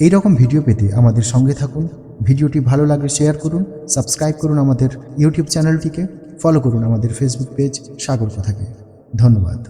এই রকম ভিডিও পেতে আমাদের সঙ্গে থাকুন। ভিডিওটি ভালো লাগলে শেয়ার করুন সাবস্ক্রাইব করুন আমাদের ইউটিউব চ্যানেলটিকে ফলো করুন আমাদের ফেসবুক পেজ সাগর কথাকে। ধন্যবাদ।